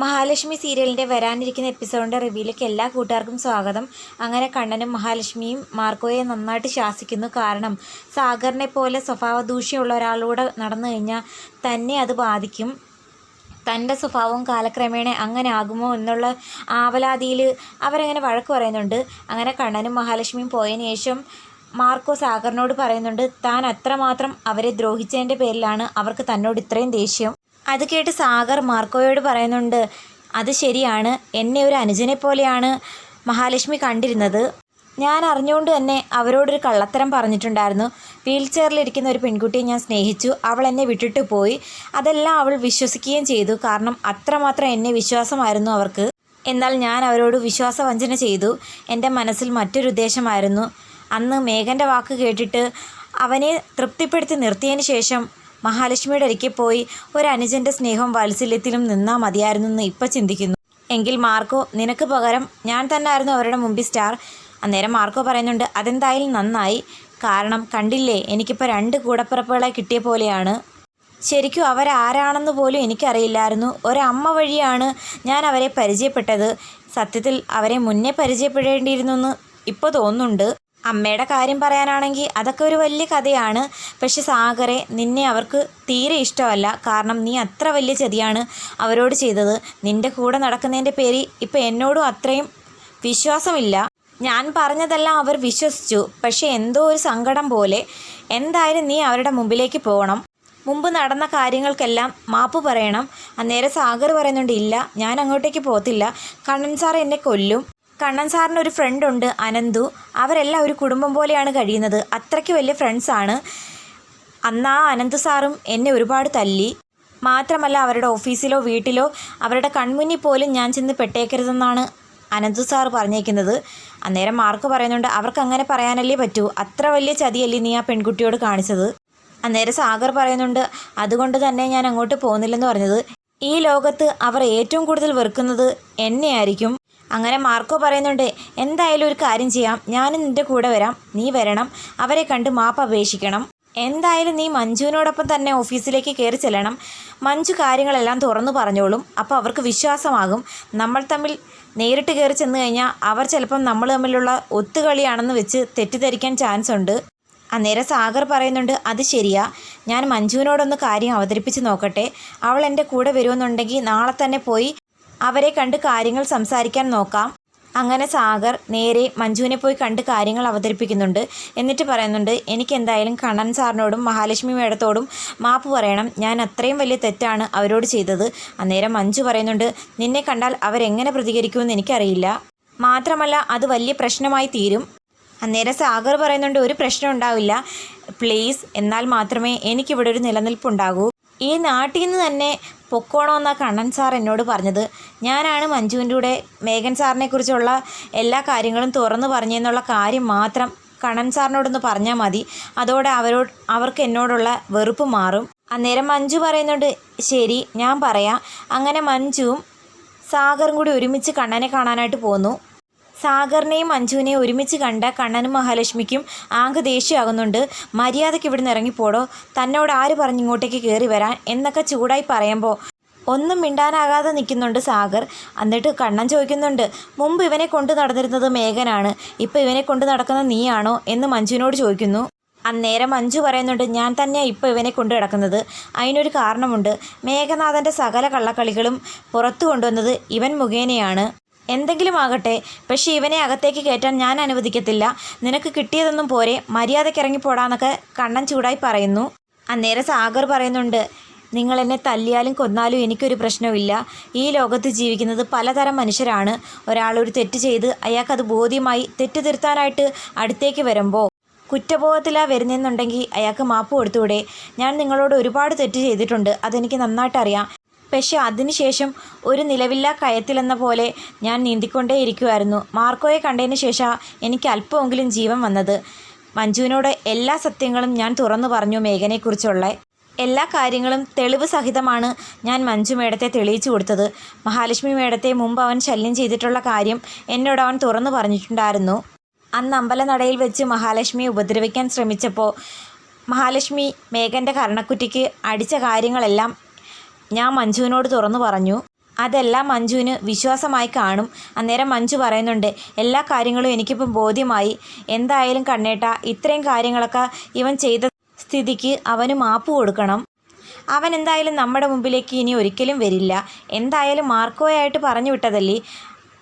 മഹാലക്ഷ്മി സീരിയലിന്റെ വരാനിരിക്കുന്ന എപ്പിസോഡിന്റെ റിവ്യൂയിലേക്ക് എല്ലാ കൂട്ടുകാർക്കും സ്വാഗതം. അങ്ങനെ കണ്ണനും മഹാലക്ഷ്മിയും മാർക്കോയെ നന്നായിട്ട് ശാസിക്കുന്നു. കാരണം സാഗറിനെ പോലെ സ്വഭാവ ദൂഷ്യമുള്ള ഒരാളൂടെ നടന്നു കഴിഞ്ഞാൽ തന്നെ അത് ബാധിക്കും. തന്റെ സ്വഭാവം കാലക്രമേണ അങ്ങനെ ആകുമോ എന്നുള്ള ആവലാതിയിൽ അവരങ്ങനെ വഴക്ക് പറയുന്നുണ്ട്. അങ്ങനെ കണ്ണനും മഹാലക്ഷ്മിയും പോയതിന് ശേഷം മാർക്കോ സാഗറിനോട് പറയുന്നുണ്ട് താൻ അത്രമാത്രം അവരെ ദ്രോഹിച്ചതിന്റെ പേരിലാണ് അവർക്ക് തന്നോട് ഇത്രയും ദേഷ്യം. അത് കേട്ട് സാഗർ മാർക്കോയോട് പറയുന്നുണ്ട് അത് ശരിയാണ്. എന്നെ ഒരു അനുജനെ പോലെയാണ് മഹാലക്ഷ്മി കണ്ടിരുന്നത്. ഞാൻ അറിഞ്ഞുകൊണ്ട് തന്നെ അവരോടൊരു കള്ളത്തരം പറഞ്ഞിട്ടുണ്ടായിരുന്നു. വീൽ ചെയറിലിരിക്കുന്ന ഒരു പെൺകുട്ടിയെ ഞാൻ സ്നേഹിച്ചു. അവൾ എന്നെ വിട്ടിട്ട് പോയി. അതെല്ലാം അവൾ വിശ്വസിക്കുകയും ചെയ്തു. കാരണം അത്രമാത്രം എന്നെ വിശ്വാസമായിരുന്നു അവർക്ക്. എന്നാൽ ഞാൻ അവരോട് വിശ്വാസവഞ്ചന ചെയ്തു. എന്റെ മനസ്സിൽ മറ്റൊരു ഉദ്ദേശമായിരുന്നു. അന്ന് മേഘന്റെ വാക്ക് കേട്ടിട്ട് അവനെ തൃപ്തിപ്പെടുത്തി നിർത്തിയതിന് ശേഷം മഹാലക്ഷ്മിയുടെ അരികെ പോയി ഒരു അനുജന്റെ സ്നേഹം വാത്സല്യത്തിലും നിന്നാൽ മതിയായിരുന്നു എന്ന് ഇപ്പം ചിന്തിക്കുന്നു. എങ്കിൽ മാർക്കോ നിനക്ക് പകരം ഞാൻ തന്നെ ആയിരുന്നു അവരുടെ മുമ്പിൽ സ്റ്റാർ. അന്നേരം മാർക്കോ പറയുന്നുണ്ട് അതെന്തായാലും നന്നായി. കാരണം കണ്ടില്ലേ എനിക്കിപ്പോൾ രണ്ട് കൂടപ്പിറപ്പുകളെ കിട്ടിയ പോലെയാണ്. ശരിക്കും അവരാരാണെന്ന് പോലും എനിക്കറിയില്ലായിരുന്നു. ഒരമ്മ വഴിയാണ് ഞാൻ അവരെ പരിചയപ്പെട്ടത്. സത്യത്തിൽ അവരെ മുന്നേ പരിചയപ്പെടേണ്ടിയിരുന്നു എന്ന് ഇപ്പോൾ തോന്നുന്നുണ്ട്. അമ്മയുടെ കാര്യം പറയാനാണെങ്കിൽ അതൊക്കെ ഒരു വലിയ കഥയാണ്. പക്ഷെ സാഗറെ നിന്നെ അവർക്ക് തീരെ ഇഷ്ടമല്ല. കാരണം നീ അത്ര വലിയ ചതിയാണ് അവരോട് ചെയ്തത്. നിന്റെ കൂടെ നടക്കുന്നതിന്റെ പേരിൽ ഇപ്പം എന്നോടും അത്രയും വിശ്വാസമില്ല. ഞാൻ പറഞ്ഞതെല്ലാം അവർ വിശ്വസിച്ചു. പക്ഷേ എന്തോ ഒരു സങ്കടം പോലെ എന്തായാലും നീ അവരുടെ മുമ്പിലേക്ക് പോകണം. മുമ്പ് നടന്ന കാര്യങ്ങൾക്കെല്ലാം മാപ്പ് പറയണം. അന്നേരം സാഗർ പറയുന്നുണ്ട് ഇല്ല ഞാൻ അങ്ങോട്ടേക്ക് പോകത്തില്ല. കണ്ണൻ സാർ എന്നെ കൊല്ലും. കണ്ണൻ സാറിന് ഒരു ഫ്രണ്ട് ഉണ്ട് അനന്തു. അവരെല്ലാം ഒരു കുടുംബം പോലെയാണ് കഴിയുന്നത്. അത്രയ്ക്ക് വലിയ ഫ്രണ്ട്സാണ് അന്ന് ആ അനന്ത് സാറും എന്നെ ഒരുപാട് തല്ലി. മാത്രമല്ല അവരുടെ ഓഫീസിലോ വീട്ടിലോ അവരുടെ കൺമുന്നിൽ പോലും ഞാൻ ചെന്ന് പെട്ടേക്കരുതെന്നാണ് അനന്തു സാർ പറഞ്ഞേക്കുന്നത്. അന്നേരം മാർക്ക് പറയുന്നുണ്ട് അവർക്ക് അങ്ങനെ പറയാനല്ലേ പറ്റൂ. അത്ര വലിയ ചതിയല്ലേ നീ ആ പെൺകുട്ടിയോട് കാണിച്ചത്? അന്നേരം സാഗർ പറയുന്നുണ്ട് അതുകൊണ്ട് തന്നെ ഞാൻ അങ്ങോട്ട് പോകുന്നില്ലെന്ന് പറഞ്ഞത്. ഈ ലോകത്ത് അവർ ഏറ്റവും കൂടുതൽ വെറുക്കുന്നത് എന്നെയായിരിക്കും. അങ്ങനെ മാർക്കോ പറയുന്നുണ്ട് എന്തായാലും ഒരു കാര്യം ചെയ്യാം. ഞാനും നിന്റെ കൂടെ വരാം. നീ വരണം. അവരെ കണ്ട് മാപ്പ് അപേക്ഷിക്കണം. എന്തായാലും നീ മഞ്ജുവിനോടൊപ്പം തന്നെ ഓഫീസിലേക്ക് കയറി ചെല്ലണം. മഞ്ജു കാര്യങ്ങളെല്ലാം തുറന്നു പറഞ്ഞോളും. അപ്പോൾ അവർക്ക് വിശ്വാസമാകും. നമ്മൾ തമ്മിൽ നേരിട്ട് കയറി ചെന്ന് കഴിഞ്ഞാൽ അവർ ചിലപ്പം നമ്മൾ തമ്മിലുള്ള ഒത്തുകളിയാണെന്ന് വെച്ച് തെറ്റിദ്ധരിക്കാൻ ചാൻസ് ഉണ്ട്. അന്നേരം സാഗർ പറയുന്നുണ്ട് അത് ശരിയാ. ഞാൻ മഞ്ജുവിനോടൊന്ന് കാര്യം അവതരിപ്പിച്ച് നോക്കട്ടെ. അവൾ എന്റെ കൂടെ വരുമെന്നുണ്ടെങ്കിൽ നാളെ തന്നെ പോയി അവരെ കണ്ട് കാര്യങ്ങൾ സംസാരിക്കാൻ നോക്കാം. അങ്ങനെ സാഗർ നേരെ മഞ്ജുവിനെ പോയി കണ്ട് കാര്യങ്ങൾ അവതരിപ്പിക്കുന്നുണ്ട്. എന്നിട്ട് പറയുന്നുണ്ട് എനിക്ക് എന്തായാലും കണ്ണൻ സാറിനോടും മഹാലക്ഷ്മി മേടത്തോടും മാപ്പ് പറയണം. ഞാൻ അത്രയും വലിയ തെറ്റാണ് അവരോട് ചെയ്തത്. അന്നേരം മഞ്ജു പറയുന്നുണ്ട് നിന്നെ കണ്ടാൽ അവരെങ്ങനെ പ്രതികരിക്കുമെന്ന് എനിക്കറിയില്ല. മാത്രമല്ല അത് വലിയ പ്രശ്നമായി തീരും. അന്നേരം സാഗർ പറയുന്നുണ്ട് ഒരു പ്രശ്നം ഉണ്ടാവില്ല. പ്ലീസ് എന്നാൽ മാത്രമേ എനിക്കിവിടെ ഒരു നിലനിൽപ്പുണ്ടാകൂ. ഈ നാട്ടിൽ നിന്ന് തന്നെ പൊക്കോണമെന്നാണ് കണ്ണൻ സാർ എന്നോട് പറഞ്ഞത്. ഞാനാണ് മഞ്ജുവിന്റെ കൂടെ മേഘൻ സാറിനെ കുറിച്ചുള്ള എല്ലാ കാര്യങ്ങളും തുറന്നു പറഞ്ഞെന്നുള്ള കാര്യം മാത്രം കണ്ണൻ സാറിനോടൊന്ന് പറഞ്ഞാൽ മതി. അതോടെ അവരോട് അവർക്ക് എന്നോടുള്ള വെറുപ്പ് മാറും. അന്നേരം മഞ്ജു പറയുന്നുണ്ട് ശരി ഞാൻ പറയാം. അങ്ങനെ മഞ്ജുവും സാഗറും കൂടി ഒരുമിച്ച് കണ്ണനെ കാണാനായിട്ട് പോന്നു. സാഗറിനെയും മഞ്ജുവിനെയും ഒരുമിച്ച് കണ്ട കണ്ണനും മഹാലക്ഷ്മിക്കും ആകെ ദേഷ്യമാകുന്നുണ്ട്. മര്യാദയ്ക്ക് ഇവിടുന്ന് ഇറങ്ങിപ്പോടോ? തന്നോട് ആര് പറഞ്ഞു ഇങ്ങോട്ടേക്ക് കയറി വരാൻ? എന്നൊക്കെ ചൂടായി പറയുമ്പോൾ ഒന്നും മിണ്ടാനാകാതെ നിൽക്കുന്നുണ്ട് സാഗർ. എന്നിട്ട് കണ്ണൻ ചോദിക്കുന്നുണ്ട് മുമ്പ് ഇവനെ കൊണ്ടു നടന്നിരുന്നത് മേഘനാണ്. ഇപ്പോൾ ഇവനെ കൊണ്ടു നടക്കുന്ന നീയാണോ? എന്ന് മഞ്ജുവിനോട് ചോദിക്കുന്നു. അന്നേരം മഞ്ജു പറയുന്നുണ്ട് ഞാൻ തന്നെയാണ് ഇപ്പോൾ ഇവനെ കൊണ്ടു കിടക്കുന്നത് അതിനൊരു കാരണമുണ്ട്. മേഘനാഥന്റെ സകല കള്ളക്കളികളും പുറത്തു കൊണ്ടുവന്നത് ഇവൻ മുഖേനയാണ്. എന്തെങ്കിലും ആകട്ടെ പക്ഷേ ഇവനെ അകത്തേക്ക് കയറ്റാൻ ഞാൻ അനുവദിക്കത്തില്ല. നിനക്ക് കിട്ടിയതൊന്നും പോരെ മര്യാദയ്ക്ക് ഇറങ്ങിപ്പോടാന്നൊക്കെ കണ്ണൻ ചൂടായി പറയുന്നു. അന്നേരം സാഗർ പറയുന്നുണ്ട് നിങ്ങൾ എന്നെ തല്ലിയാലും കൊന്നാലും എനിക്കൊരു പ്രശ്നവുമില്ല. ഈ ലോകത്ത് ജീവിക്കുന്നത് പലതരം മനുഷ്യരാണ്. ഒരാളൊരു തെറ്റ് ചെയ്ത് അയാൾക്കത് ബോധ്യമായി തെറ്റ് തിരുത്താനായിട്ട് അടുത്തേക്ക് വരുമ്പോൾ കുറ്റബോധത്തിലാണ് വരുന്നെന്നുണ്ടെങ്കിൽ അയാൾക്ക് മാപ്പ് കൊടുത്തൂടെ. ഞാൻ നിങ്ങളോട് ഒരുപാട് തെറ്റ് ചെയ്തിട്ടുണ്ട് അതെനിക്ക് നന്നായിട്ട് അറിയാം പക്ഷെ അതിനുശേഷം ഒരു നിലവില്ലാ കയത്തിലെന്ന പോലെ ഞാൻ നീന്തിക്കൊണ്ടേ ഇരിക്കുമായിരുന്നു മാർക്കോയെ കണ്ടതിന് ശേഷം എനിക്ക് അല്പമെങ്കിലും ജീവൻ വന്നത്. മഞ്ജുവിനോട് എല്ലാ സത്യങ്ങളും ഞാൻ തുറന്നു പറഞ്ഞു മേഘനെക്കുറിച്ചുള്ള. എല്ലാ കാര്യങ്ങളും തെളിവ് സഹിതമാണ് ഞാൻ മഞ്ജു മേഡത്തെ തെളിയിച്ചു കൊടുത്തത്. മഹാലക്ഷ്മി മേടത്തെ മുമ്പ് അവൻ ശല്യം ചെയ്തിട്ടുള്ള കാര്യം എന്നോട് അവൻ തുറന്നു പറഞ്ഞിട്ടുണ്ടായിരുന്നു. അന്ന് അമ്പലനടയിൽ വെച്ച് മഹാലക്ഷ്മിയെ ഉപദ്രവിക്കാൻ ശ്രമിച്ചപ്പോൾ മഹാലക്ഷ്മി മേഘന്റെ കർണക്കുറ്റിക്ക് അടിച്ച കാര്യങ്ങളെല്ലാം ഞാൻ മഞ്ജുവിനോട് തുറന്നു പറഞ്ഞു. അതെല്ലാം മഞ്ജുവിന് വിശ്വാസമായി കാണും. അന്നേരം മഞ്ജു പറയുന്നുണ്ട് എല്ലാ കാര്യങ്ങളും എനിക്കിപ്പം ബോധ്യമായി. എന്തായാലും കണ്ണേട്ട ഇത്രയും കാര്യങ്ങളൊക്കെ ഇവൻ ചെയ്ത സ്ഥിതിക്ക് അവന് മാപ്പ് കൊടുക്കണം. അവൻ എന്തായാലും നമ്മുടെ മുമ്പിലേക്ക് ഇനി ഒരിക്കലും വരില്ല. എന്തായാലും മാർക്കോയായിട്ട് പറഞ്ഞു വിട്ടതല്ലേ?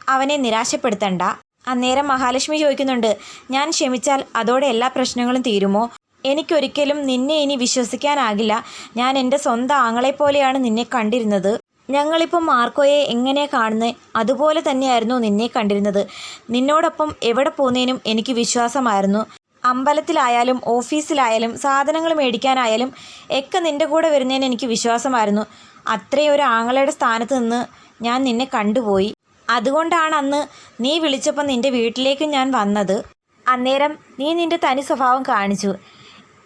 അവനെ നിരാശപ്പെടുത്തണ്ട. അന്നേരം മഹാലക്ഷ്മി ചോദിക്കുന്നുണ്ട് ഞാൻ ക്ഷമിച്ചാൽ അതോടെ എല്ലാ പ്രശ്നങ്ങളും തീരുമോ? എനിക്കൊരിക്കലും നിന്നെ ഇനി വിശ്വസിക്കാനാകില്ല. ഞാൻ എന്റെ സ്വന്തം ആങ്ങളെപ്പോലെയാണ് നിന്നെ കണ്ടിരുന്നത്. ഞങ്ങളിപ്പം മാർക്കോയെ എങ്ങനെ കാണുന്നത് അതുപോലെ തന്നെയായിരുന്നു നിന്നെ കണ്ടിരുന്നത്. നിന്നോടൊപ്പം എവിടെ പോകുന്നതിനും എനിക്ക് വിശ്വാസമായിരുന്നു. അമ്പലത്തിലായാലും ഓഫീസിലായാലും സാധനങ്ങൾ മേടിക്കാനായാലും ഒക്കെ നിന്റെ കൂടെ വരുന്നതിന് എനിക്ക് വിശ്വാസമായിരുന്നു. അത്രയും ഒരു ആങ്ങളയുടെ സ്ഥാനത്ത് നിന്ന് ഞാൻ നിന്നെ കണ്ടുപോയി. അതുകൊണ്ടാണ് അന്ന് നീ വിളിച്ചപ്പോൾ നിന്റെ വീട്ടിലേക്ക് ഞാൻ വന്നത്. അന്നേരം നീ നിന്റെ തനി സ്വഭാവം കാണിച്ചു.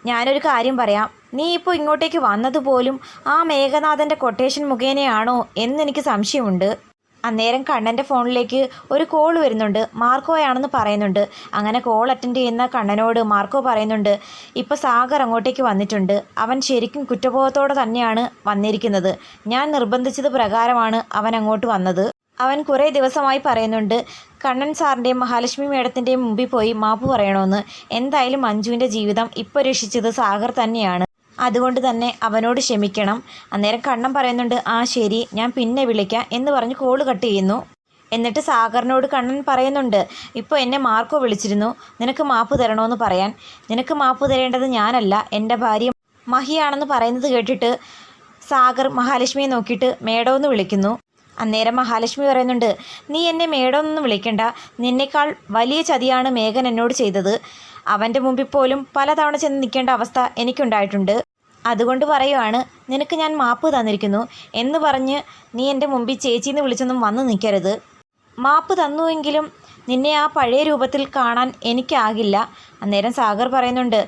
ഞാനൊരു കാര്യം പറയാം. നീ ഇപ്പോൾ ഇങ്ങോട്ടേക്ക് വന്നതുപോലും ആ മേഘനാഥന്റെ കൊട്ടേഷൻ മുഖേനയാണോ എന്നെനിക്ക് സംശയമുണ്ട്. അന്നേരം കണ്ണന്റെ ഫോണിലേക്ക് ഒരു കോൾ വരുന്നുണ്ട്. മാർക്കോയാണെന്ന് പറയുന്നുണ്ട്. അങ്ങനെ കോൾ അറ്റൻഡ് ചെയ്യുന്ന കണ്ണനോട് മാർക്കോ പറയുന്നുണ്ട് ഇപ്പോൾ സാഗർ അങ്ങോട്ടേക്ക് വന്നിട്ടുണ്ട്. അവൻ ശരിക്കും കുറ്റബോധത്തോടെ തന്നെയാണ് വന്നിരിക്കുന്നത്. ഞാൻ നിർബന്ധിച്ചത് പ്രകാരമാണ് അവൻ അങ്ങോട്ട് വന്നത്. അവൻ കുറേ ദിവസമായി പറയുന്നുണ്ട് കണ്ണൻ സാറിന്റെയും മഹാലക്ഷ്മി മേഡത്തിന്റെയും മുമ്പിൽ പോയി മാപ്പ് പറയണമെന്ന് എന്തായാലും മഞ്ജുവിന്റെ ജീവിതം ഇപ്പോൾ രക്ഷിച്ചത് സാഗർ തന്നെയാണ്. അതുകൊണ്ട് തന്നെ അവനോട് ക്ഷമിക്കണം. അന്നേരം കണ്ണൻ പറയുന്നുണ്ട് ആ ശരി ഞാൻ പിന്നെ വിളിക്കാം എന്ന് പറഞ്ഞ് കോൾ കട്ട് ചെയ്യുന്നു. എന്നിട്ട് സാഗറിനോട് കണ്ണൻ പറയുന്നുണ്ട് ഇപ്പോൾ എന്നെ മാർക്കോ വിളിച്ചിരുന്നു. നിനക്ക് മാപ്പ് തരണമെന്ന് പറയാൻ. നിനക്ക് മാപ്പ് തരേണ്ടത് ഞാനല്ല എന്റെ ഭാര്യ മഹിയാണെന്ന് പറയുന്നത് കേട്ടിട്ട് സാഗർ മഹാലക്ഷ്മിയെ നോക്കിയിട്ട് മേഡമെന്ന് വിളിക്കുന്നു. അന്നേരം മഹാലക്ഷ്മി പറയുന്നുണ്ട് നീ എന്നെ മേടമൊന്നും വിളിക്കണ്ട. നിന്നേക്കാൾ വലിയ ചതിയാണ് മേഘൻ എന്നോട് ചെയ്തത്. അവന്റെ മുമ്പിൽ പോലും പലതവണ ചെന്ന് നിൽക്കേണ്ട അവസ്ഥ എനിക്കുണ്ടായിട്ടുണ്ട്. അതുകൊണ്ട് പറയുവാണ് നിനക്ക് ഞാൻ മാപ്പ് തന്നിരിക്കുന്നു. എന്ന് പറഞ്ഞ് നീ എന്റെ മുമ്പിൽ ചേച്ചിന്ന് വിളിച്ചൊന്നും വന്നു നിൽക്കരുത്. മാപ്പ് തന്നുവെങ്കിലും നിന്നെ ആ പഴയ രൂപത്തിൽ കാണാൻ എനിക്കാകില്ല. അന്നേരം സാഗർ പറയുന്നുണ്ട്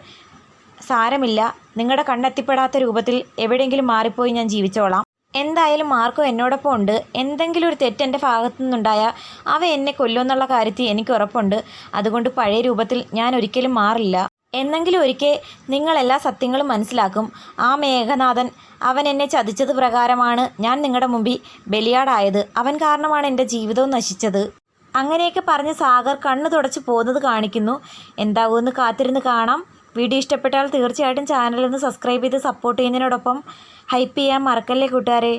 സാരമില്ല. നിങ്ങളുടെ കണ്ണെത്തിപ്പെടാത്ത രൂപത്തിൽ എവിടെയെങ്കിലും മാറിപ്പോയി ഞാൻ ജീവിച്ചോളാം. എന്തായാലും മാർക്കോ എന്നോടൊപ്പം ഉണ്ട്. എന്തെങ്കിലും ഒരു തെറ്റ് എന്റെ ഭാഗത്തു നിന്നുണ്ടായാൽ അവ എന്നെ കൊല്ലുമെന്നുള്ള കാര്യത്തിൽ എനിക്ക് ഉറപ്പുണ്ട്. അതുകൊണ്ട് പഴയ രൂപത്തിൽ ഞാൻ ഒരിക്കലും മാറില്ല. എന്നെങ്കിലും ഒരിക്കൽ നിങ്ങളെല്ലാ സത്യങ്ങളും മനസ്സിലാക്കും. ആ മേഘനാഥൻ അവൻ എന്നെ ചതിച്ചത് പ്രകാരമാണ് ഞാൻ നിങ്ങളുടെ മുമ്പിൽ ബലിയാടായത്. അവൻ കാരണമാണ് എന്റെ ജീവിതവും നശിച്ചത്. അങ്ങനെയൊക്കെ പറഞ്ഞ് സാഗർ കണ്ണു തുടച്ച് പോകുന്നത് കാണിക്കുന്നു. എന്താവുമെന്ന് കാത്തിരുന്ന് കാണാം. വീഡിയോ ഇഷ്ടപ്പെട്ടാൽ തീർച്ചയായിട്ടും ചാനലൊന്ന് സബ്സ്ക്രൈബ് ചെയ്ത് സപ്പോർട്ട് ചെയ്യുന്നതിനോടൊപ്പം ഹൈപ്പ് ചെയ്യാൻ മറക്കല്ലേ കൂട്ടുകാരെ.